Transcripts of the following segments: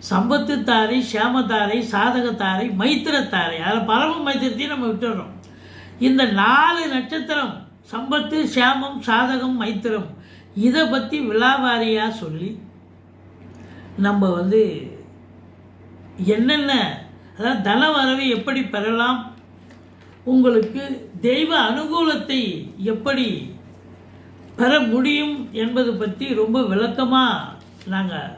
சம்பத்து தாரை சாதகத்தாரை மைத்திரத்தாரை. அதில் பரம மைத்திரத்தையும் நம்ம விட்டுடுறோம் இந்த நாலு நட்சத்திரம் சம்பத்து சேமம் சாதகம் மைத்திரம் இதை பற்றி விழாவாரியாக சொல்லி நம்ம வந்து என்னென்ன அதாவது தன வரவை எப்படி பெறலாம் உங்களுக்கு தெய்வ அனுகூலத்தை எப்படி பெற முடியும் என்பது பற்றி ரொம்ப விளக்கமாக நாங்கள்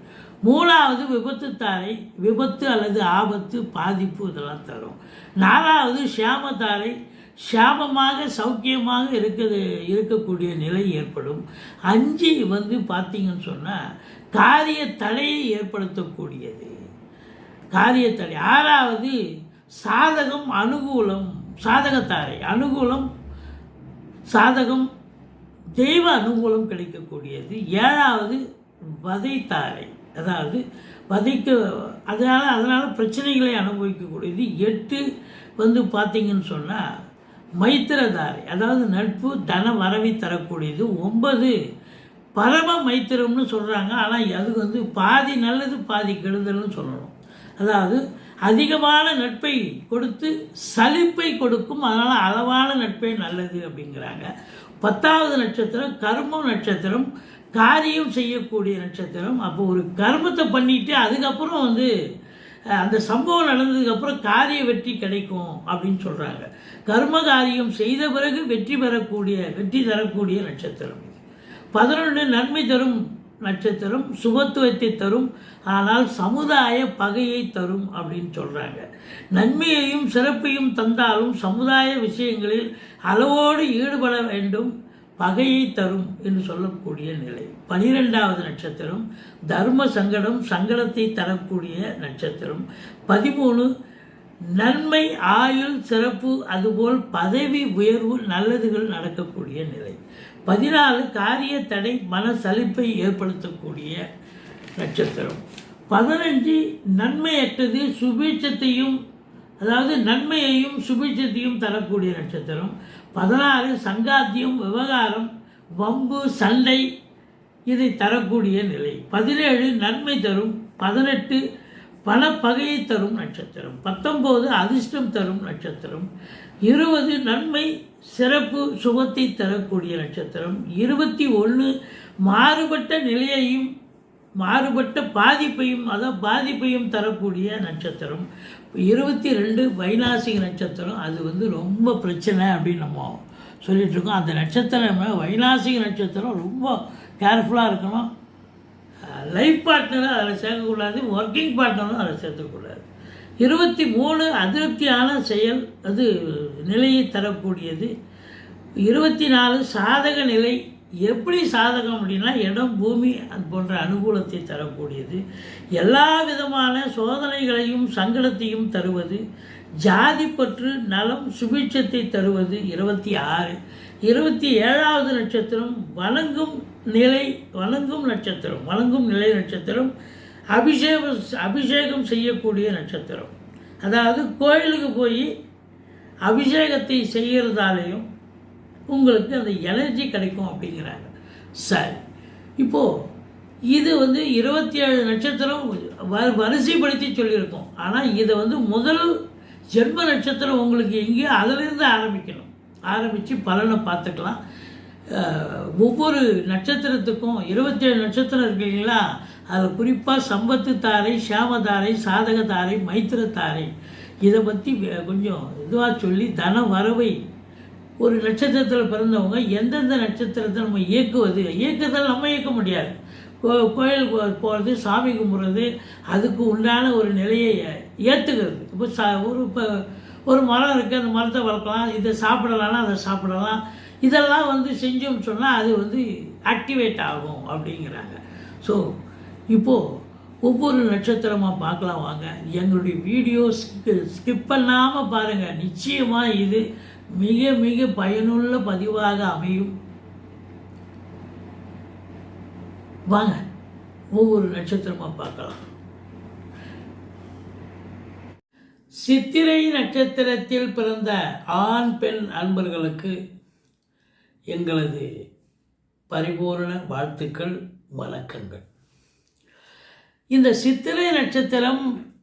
மூணாவது விபத்து தாரை விபத்து அல்லது ஆபத்து பாதிப்பு இதெல்லாம் தரும். நாலாவது ஷியாமத்தாரை சாபமாக சௌக்கியமாக இருக்கிறது இருக்கக்கூடிய நிலை ஏற்படும். அஞ்சு வந்து பார்த்தீங்கன்னு சொன்னால் காரிய தடையை ஏற்படுத்தக்கூடியது. காரியத்தடை ஆறாவது சாதகம் அனுகூலம் சாதகத்தாரை. அனுகூலம் சாதகம் தெய்வ அனுகூலம் கிடைக்கக்கூடியது. ஏழாவது வதைத்தாரை. அதாவது வதைக்க அதனால் அதனால் பிரச்சனைகளை அனுபவிக்கக்கூடியது எட்டு வந்து பார்த்திங்கன்னு சொன்னால் மைத்திரதாரி அதாவது நட்பு தன வரவை தரக்கூடியது. ஒன்பது பரம மைத்திரம்னு சொல்கிறாங்க ஆனால் அது வந்து பாதி நல்லது பாதி கெடுதல்னு சொல்லணும். அதாவது அதிகமான நட்பை கொடுத்து சலிப்பை கொடுக்கும். அதனால் அளவான நட்பே நல்லது அப்படிங்கிறாங்க. பத்தாவது நட்சத்திரம் கர்மம் நட்சத்திரம். காரியம் செய்யக்கூடிய நட்சத்திரம். அப்போ ஒரு கர்மத்தை பண்ணிட்டு அதுக்கப்புறம் வந்து அந்த சம்பவம் நடந்ததுக்கப்புறம் காரிய வெற்றி கிடைக்கும் அப்படின்னு சொல்கிறாங்க கர்ம காரியம் செய்த பிறகு வெற்றி பெறக்கூடிய வெற்றி தரக்கூடிய நட்சத்திரம் இது. பதினொன்று நன்மை தரும் நட்சத்திரம் சுபத்துவத்தை தரும் ஆனால் சமுதாய பகையை தரும் அப்படின்னு சொல்கிறாங்க நன்மையையும் சிறப்பையும் தந்தாலும் சமுதாய விஷயங்களில் அளவோடு ஈடுபட வேண்டும். பகையை தரும் என்று சொல்லக்கூடிய நிலை. பனிரெண்டாவது நட்சத்திரம் தர்ம சங்கடம் சங்கடத்தை தரக்கூடிய நட்சத்திரம். பதிமூணு நன்மை ஆயுள் சிறப்பு அதுபோல் பதவி உயர்வு நல்லதுகள் நடக்கக்கூடிய நிலை. பதினாலு காரிய தடை மன சலிப்பை ஏற்படுத்தக்கூடிய நட்சத்திரம். பதினஞ்சு நன்மையற்றது சுபீட்சத்தையும் அதாவது நன்மையையும் சுபீட்சத்தையும் தரக்கூடிய நட்சத்திரம். பதினாறு சங்காத்தியம் விவகாரம் வம்பு சண்டை இதை தரக்கூடிய நிலை. பதினேழு நன்மை தரும் பதினெட்டு பல பகையை தரும் நட்சத்திரம். பத்தொம்போது அதிர்ஷ்டம் தரும் நட்சத்திரம். இருபது நன்மை சிறப்பு சுகத்தை தரக்கூடிய நட்சத்திரம். இருபத்தி ஒன்று மாறுபட்ட நிலையையும் மாறுபட்ட பாதிப்பையும் அதான் பாதிப்பையும் தரக்கூடிய நட்சத்திரம். இருபத்தி ரெண்டு வைநாசிக நட்சத்திரம் அது வந்து ரொம்ப பிரச்சனை அப்படின்னு நம்ம சொல்லிகிட்டு இருக்கோம். அந்த நட்சத்திரம் வைநாசிக நட்சத்திரம் ரொம்ப கேர்ஃபுல்லாக இருக்கணும். லைஃப் பார்ட்னரை அதில் சேர்க்கக்கூடாது ஒர்க்கிங் பார்ட்னரும் அதில் சேர்த்துக்கூடாது இருபத்தி மூணு அதிருப்தியான செயல் அது நிலையை தரக்கூடியது. இருபத்தி நாலு சாதக நிலை எப்படி சாதகம் அப்படின்னா இடம் பூமி அது போன்ற அனுகூலத்தை தரக்கூடியது. எல்லா விதமான சோதனைகளையும் சங்கடத்தையும் தருவது. ஜாதி பற்று நலம் சுபிட்சத்தை தருவது இருபத்தி ஆறு. இருபத்தி ஏழாவது நட்சத்திரம் வணங்கும் நிலை வணங்கும் நட்சத்திரம் வணங்கும் நிலை நட்சத்திரம் அபிஷேகம் அபிஷேகம் செய்யக்கூடிய நட்சத்திரம். அதாவது கோயிலுக்கு போய் அபிஷேகத்தை செய்கிறதாலையும் உங்களுக்கு அந்த எனர்ஜி கிடைக்கும் அப்படிங்கிறாங்க. சரி. இப்போது இது வந்து இருபத்தி ஏழு நட்சத்திரம் வ வரிசைப்படுத்தி சொல்லியிருக்கோம். ஆனால் இதை வந்து முதல் ஜென்ம நட்சத்திரம் உங்களுக்கு எங்கேயோ அதிலிருந்து ஆரம்பிக்கணும். ஆரம்பித்து பலனை பார்த்துக்கலாம். ஒவ்வொரு நட்சத்திரத்துக்கும் இருபத்தேழு நட்சத்திரம் இருக்கு இல்லைங்களா? அதில் குறிப்பாக சம்பத்து தாரை சாமதாரை சாதக தாரை மைத்திர தாரை. இதை பற்றி கொஞ்சம் இதுவாக சொல்லி தன வரவை ஒரு நட்சத்திரத்தில் பிறந்தவங்க எந்தெந்த நட்சத்திரத்தை நம்ம இயக்குவது? இயக்கத்தில் நம்ம இயக்க முடியாது. கோ- கோயில் போகிறது சாமி கும்பிட்றது அதுக்கு உண்டான ஒரு நிலையை ஏற்றுக்கிறது இப்போ சா ஒரு இப்போ ஒரு மரம் இருக்குது அந்த மரத்தை வளர்க்கலாம். இதை சாப்பிடலாம்னா அதை சாப்பிடலாம். இதெல்லாம் வந்து செஞ்சோம்னு சொன்னால் அது வந்து ஆக்டிவேட் ஆகும் அப்படிங்கிறாங்க. ஸோ இப்போது ஒவ்வொரு நட்சத்திரமாக பார்க்கலாம் வாங்க. எங்களுடைய வீடியோ ஸ்கிப் பண்ணாமல் பாருங்கள் நிச்சயமாக இது மிக மிக பயனுள்ள பதிவாக அமையும். வாங்க ஒவ்வொரு நட்சத்திரமாக பார்க்கலாம். சித்திரை நட்சத்திரத்தில் பிறந்த ஆண் பெண் அன்பர்களுக்கு எங்களது பரிபூரண வாழ்த்துக்கள் வணக்கங்கள். இந்த சித்திரை நட்சத்திரம்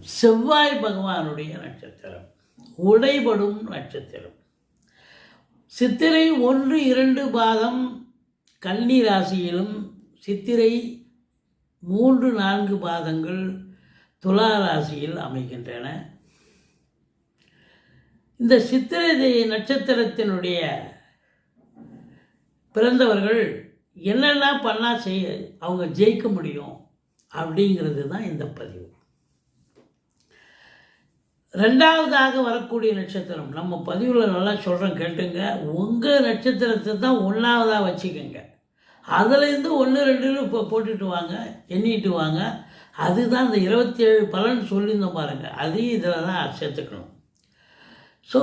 செவ்வாய் பகவானுடைய நட்சத்திரம். உடைபடும் நட்சத்திரம். சித்திரை ஒன்று இரண்டு பாதம் கன்னி ராசியிலும் சித்திரை மூன்று நான்கு பாதங்கள் துலா ராசியில் அமைகின்றன. இந்த சித்திரை நட்சத்திரத்தினுடைய பிறந்தவர்கள் என்னெல்லாம் பண்ணால் செய்ய அவங்க ஜெயிக்க முடியும் அப்படிங்கிறது தான் இந்த பதிவு. ரெண்டாவதாக வரக்கூடிய நட்சத்திரம். நம்ம பதிவில் நல்லா சொல்கிறோம் கேட்டுங்க. உங்கள் நட்சத்திரத்தை தான் ஒன்றாவதாக வச்சுக்கோங்க. அதுலேருந்து ஒன்று ரெண்டுன்னு இப்போ போட்டுட்டு வாங்க எண்ணிட்டு வாங்க. அதுதான் இந்த இருபத்தி ஏழு பலன் சொல்லியிருந்தோம் பாருங்கள் அதையும் இதில் தான் சேர்த்துக்கணும். ஸோ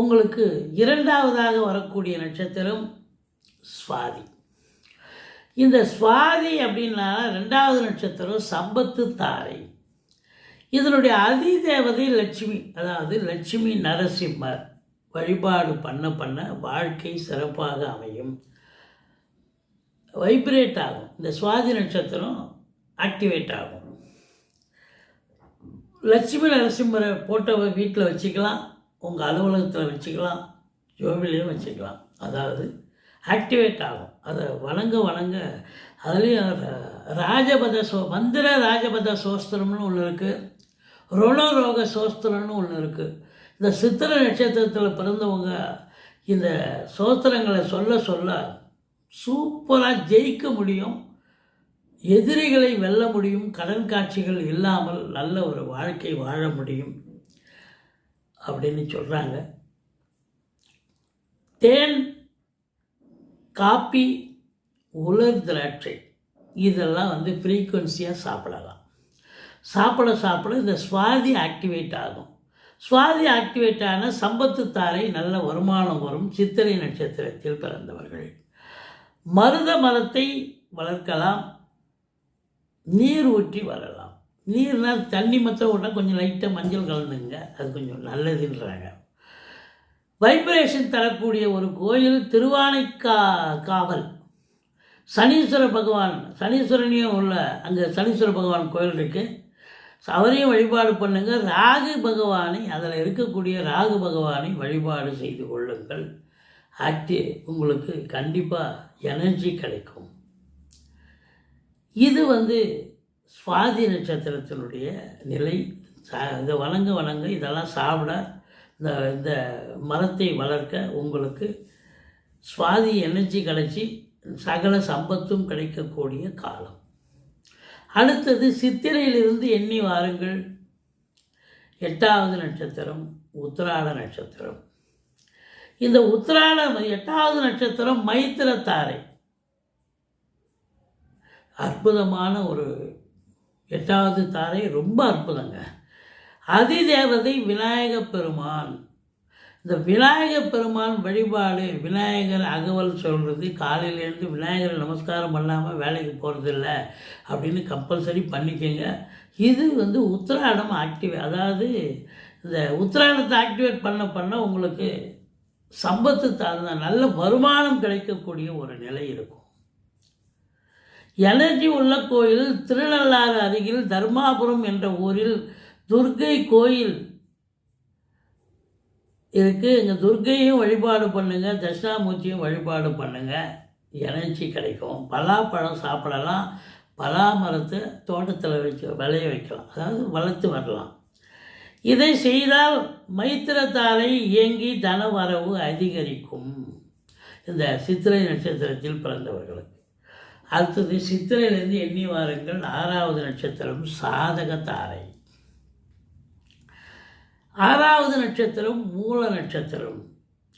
உங்களுக்கு இரண்டாவதாக வரக்கூடிய நட்சத்திரம் சுவாதி. இந்த சுவாதி அப்படின்னா ரெண்டாவது நட்சத்திரம் சம்பத்து தாரை. இதனுடைய அதிதேவதை லட்சுமி அதாவது லட்சுமி நரசிம்மர் வழிபாடு பண்ண பண்ண வாழ்க்கை சிறப்பாக அமையும். வைப்ரேட் ஆகும். இந்த சுவாதி நட்சத்திரம் ஆக்டிவேட் ஆகும். லட்சுமி நரசிம்மரை போட்டோவை வீட்டில் வச்சுக்கலாம் உங்கள் அலுவலகத்தில் வச்சுக்கலாம் ஜோபிலையும் வச்சுக்கலாம். அதாவது ஆக்டிவேட் ஆகும். அதை வணங்க வணங்க அதுலேயும் ராஜபத சோ மந்திர ராஜபத சோஸ்திரம்னு ஒன்று இருக்குது ரோணோரோக சோஸ்திரம்னு ஒன்று இருக்குது இந்த சித்திர நட்சத்திரத்தில் பிறந்தவங்க இந்த சோஸ்திரங்களை சொல்ல சொல்ல சூப்பராக ஜெயிக்க முடியும் எதிரிகளை வெல்ல முடியும் கடன் காட்சிகள் இல்லாமல் நல்ல ஒரு வாழ்க்கை வாழ முடியும் அப்படின்னு சொல்கிறாங்க தேன் காப்பி உலர் திராட்சை இதெல்லாம் வந்து ஃப்ரீக்குவன்சியாக சாப்பிடலாம். சாப்பிட சாப்பிட இந்த சுவாதி ஆக்டிவேட் ஆகும். சுவாதி ஆக்டிவேட் ஆன சம்பத்து தாரை நல்ல வருமானம் வரும் சித்திரை நட்சத்திரத்தில் பிறந்தவர்கள். மருத மரத்தை வளர்க்கலாம். நீர் ஊற்றி வரலாம் நீர்னால் தண்ணி மற்ற விட்டால் கொஞ்சம் லைட்டாக மஞ்சள் கலந்துங்க. அது கொஞ்சம் நல்லதுன்றாங்க. வைப்ரேஷன் தரக்கூடிய ஒரு கோயில் திருவானைக்கா காவல். சனீஸ்வர பகவான் சனீஸ்வரனையும் உள்ள அங்கே சனீஸ்வர பகவான் கோயில் இருக்குது அவரையும் வழிபாடு பண்ணுங்கள் ராகு பகவானை அதில் இருக்கக்கூடிய ராகு பகவானை வழிபாடு செய்து கொள்ளுங்கள். ஆக்டி உங்களுக்கு கண்டிப்பாக எனர்ஜி கிடைக்கும். இது வந்து சுவாதி நட்சத்திரத்தினுடைய நிலை. இதை வணங்க வணங்க இதெல்லாம் சாப்பிட இந்த இந்த மரத்தை வளர்க்க உங்களுக்கு சுவாதி எனர்ஜி கிடைச்சி சகல சம்பத்தும் கிடைக்கக்கூடிய காலம். அடுத்தது சித்திரையிலிருந்து எண்ணி வாருங்கள். எட்டாவது நட்சத்திரம் உத்திராட நட்சத்திரம். இந்த உத்திராட எட்டாவது நட்சத்திரம் மைத்திரத்தாரை. அற்புதமான ஒரு எட்டாவது தாரை ரொம்ப அற்புதங்க. அதிதேவதை விநாயகப் பெருமான் இந்த விநாயகர் பெருமான் வழிபாடு விநாயகர் அகவல் சொல்கிறது காலையிலேருந்து விநாயகரை நமஸ்காரம் பண்ணாமல் வேலைக்கு போகிறதில்ல அப்படின்னு கம்பல்சரி பண்ணிக்கோங்க. இது வந்து உத்திராடம் ஆக்டிவே அதாவது இந்த உத்திராடத்தை ஆக்டிவேட் பண்ண பண்ண உங்களுக்கு சம்பத்து தகுந்த நல்ல வருமானம் கிடைக்கக்கூடிய ஒரு நிலை இருக்கும். எனர்ஜி உள்ள கோயில் திருநள்ளாறு அருகில் தர்மாபுரம் என்ற ஊரில் துர்க்கை கோயில் இருக்குது எங்கள் துர்க்கையும் வழிபாடு பண்ணுங்கள் தட்சிணாமூர்த்தியும் வழிபாடு பண்ணுங்கள் எனர்ஜி கிடைக்கும். பலாப்பழம் சாப்பிடலாம். பலா மரத்தை தோட்டத்தில் வச்சு விளைய வைக்கலாம். அதாவது வளர்த்து வரலாம். இதை செய்தால் மைத்திரத்தாரை இயங்கி தன வரவு அதிகரிக்கும். இந்த சித்திரை நட்சத்திரத்தில் பிறந்தவர்களுக்கு. அடுத்தது சித்திரையிலிருந்து எண்ணி வாருங்கள். ஆறாவது நட்சத்திரம் சாதக தாரை ஆறாவது நட்சத்திரம் மூல நட்சத்திரம்.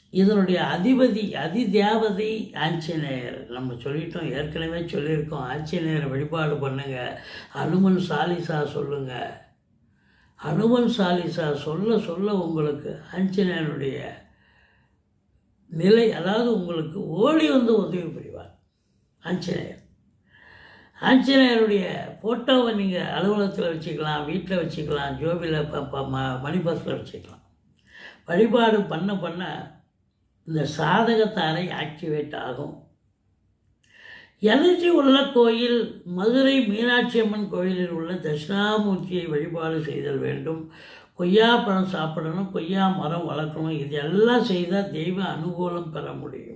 இதனுடைய அதிபதி அதிதேவதை ஆஞ்சநேயர். நம்ம சொல்லிட்டோம் ஏற்கனவே சொல்லியிருக்கோம். ஆஞ்சநேயரை வழிபாடு பண்ணுங்க. அனுமன் சாலிசா சொல்லுங்க. அனுமன் சாலிசா சொல்ல சொல்ல உங்களுக்கு ஆஞ்சநேயனுடைய நிலை அதாவது உங்களுக்கு ஓடி வந்து உதவி புரிவார். ஆஞ்சநேயர். ஆஞ்சநேயருடைய ஃபோட்டோவை நீங்கள் அலுவலகத்தில் வச்சுக்கலாம் வீட்டில் வச்சுக்கலாம் ஜோபியில் மணி பர்ஸில் வச்சுக்கலாம். வழிபாடு பண்ண பண்ண இந்த சாதகத்தாரை ஆக்டிவேட் ஆகும். எனர்ஜி உள்ள கோயில் மதுரை மீனாட்சி அம்மன் கோயிலில் உள்ள தட்சிணாமூர்த்தியை வழிபாடு செய்தல் வேண்டும். கொய்யா பழம் சாப்பிடணும் கொய்யா மரம் வளர்க்கணும் இது எல்லாம் செய்தால் தெய்வ அனுகூலம் பெற முடியும்.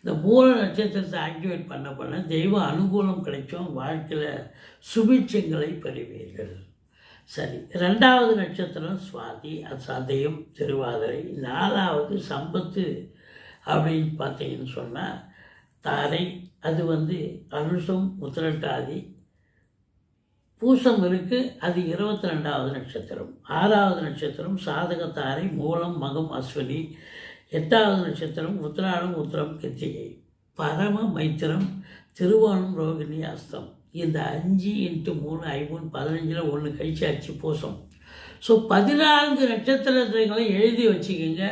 இந்த மூல நட்சத்திரத்தை ஆக்டிவேட் பண்ண பண்ண தெய்வ அனுகூலம் கிடைக்கும் வாழ்க்கையில் சுபிட்சங்களை பெறுவீர்கள். சரி ரெண்டாவது நட்சத்திரம் சுவாதி அசாதயம் திருவாதிரை. நாலாவது சம்பத்து அப்படின்னு பார்த்தீங்கன்னு சொன்னால் தாரை அது வந்து அனுஷம் உத்திரட்டாதி. பூசம் இருக்குது அது இருபத்தி ரெண்டாவது நட்சத்திரம். ஆறாவது நட்சத்திரம் சாதகத்தாரை மூலம் மகம் அஸ்வினி. எட்டாவது நட்சத்திரம் உத்திராடம் உத்திரம் கிருத்திகை பரம மைத்திரம் திருவோணம் ரோகிணி அஸ்தம். இந்த அஞ்சு இன்ட்டு மூணு ஐமூணு பதினஞ்சில் ஒன்று கழிச்சாச்சு பூசம். ஸோ பதினான்கு நட்சத்திரங்களை எழுதி வச்சுக்கோங்க.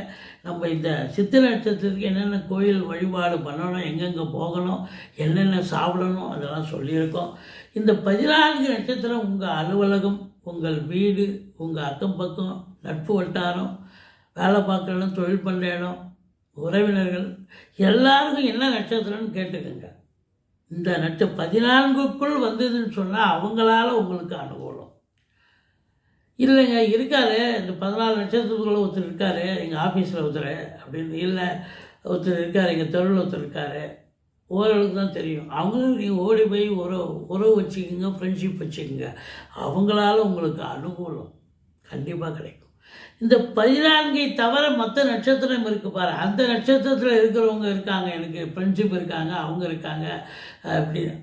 நம்ம இந்த சித்திர நட்சத்திரத்துக்கு என்னென்ன கோயில் வழிபாடு பண்ணணும் எங்கெங்கே போகணும் என்னென்ன சாப்பிடணும் அதெல்லாம் சொல்லியிருக்கோம். இந்த பதினான்கு நட்சத்திரம் உங்கள் அலுவலகம் உங்கள் வீடு உங்கள் அக்கம் பக்கம் நட்பு வட்டாரம் வேலை பார்க்குற இடம் தொழில் பண்ணுற இடம் உறவினர்கள் எல்லாருக்கும் என்ன நட்சத்திரம்னு கேட்டுக்கோங்க. இந்த நட்ச பதினான்குக்குள் வந்ததுன்னு சொன்னால் அவங்களால உங்களுக்கு அனுகூலம். இல்லைங்க இருக்காரு இந்த பதினாலு நட்சத்திரத்துக்குள்ள ஒருத்தர் இருக்காரு எங்கள் ஆஃபீஸில் ஒருத்தர் அப்படின்னு இல்லை ஒருத்தர் இருக்கார் எங்கள் தெருவில் ஒருத்தர் இருக்காரு. ஓரளவுக்கு தான் தெரியும். அவங்களும் நீங்கள் ஓடி போய் உறவு உறவு வச்சுக்கோங்க ஃப்ரெண்ட்ஷிப் வச்சுக்கோங்க. அவங்களால உங்களுக்கு அனுகூலம் கண்டிப்பாக கிடைக்கும். இந்த பதினான்கை தவிர மற்ற நட்சத்திரம் இருக்கு பாரு. அந்த நட்சத்திரத்தில் இருக்கிறவங்க இருக்காங்க எனக்கு ஃப்ரெண்ட்ஷிப் இருக்காங்க அவங்க இருக்காங்க அப்படின்னு.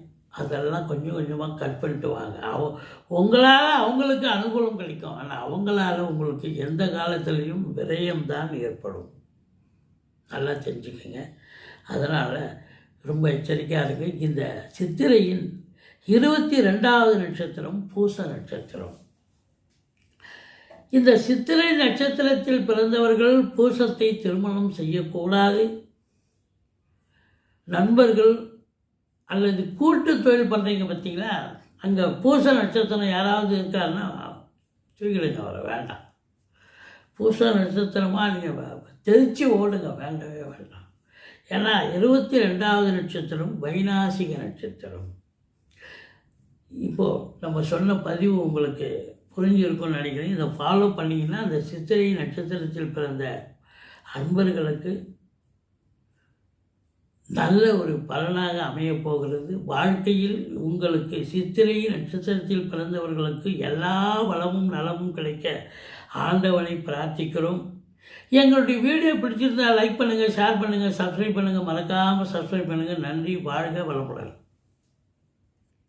அதெல்லாம் கொஞ்சம் கொஞ்சமாக கட் பண்ணிட்டு வாங்க. அவ உங்களால் அவங்களுக்கு அனுகூலம் கிடைக்கும். ஆனால் அவங்களால உங்களுக்கு எந்த காலத்துலேயும் விரயம்தான் ஏற்படும். நல்லா தெரிஞ்சுக்கோங்க. அதனால் ரொம்ப எச்சரிக்கையாக இருக்குது இந்த சித்திரையின் இருபத்தி ரெண்டாவது நட்சத்திரம் பூச நட்சத்திரம். இந்த சித்திரை நட்சத்திரத்தில் பிறந்தவர்கள் பூசத்தை திருமணம் செய்யக்கூடாது. நண்பர்கள் அல்லது கூட்டு தொழில் பண்ணுறீங்க பார்த்தீங்களா? அங்கே பூச நட்சத்திரம் யாராவது இருக்காருன்னா தூக்கிடுங்க அவரை வேண்டாம். பூச நட்சத்திரமாக நீங்கள் தெரிச்சு ஓடுங்க வேண்டவே வேண்டாம். ஏன்னா இருபத்தி ரெண்டாவது நட்சத்திரம் வைநாசிக நட்சத்திரம். இப்போது நம்ம சொன்ன பதிவு உங்களுக்கு புரிஞ்சிருக்கும்னு நினைக்கிறேன். இதை ஃபாலோ பண்ணிங்கன்னா அந்த சித்திரை நட்சத்திரத்தில் பிறந்த அன்பர்களுக்கு நல்ல ஒரு பலனாக அமையப் போகிறது. வாழ்க்கையில் உங்களுக்கு சித்திரை நட்சத்திரத்தில் பிறந்தவர்களுக்கு எல்லா வளமும் நலமும் கிடைக்க ஆண்டவனை பிரார்த்திக்கிறோம். எங்களுடைய வீடியோ பிடிச்சிருந்தா லைக் பண்ணுங்கள் ஷேர் பண்ணுங்கள் சப்ஸ்கிரைப் பண்ணுங்கள் மறக்காமல் சப்ஸ்கிரைப் பண்ணுங்கள் நன்றி வாழ்க வளமுடன்.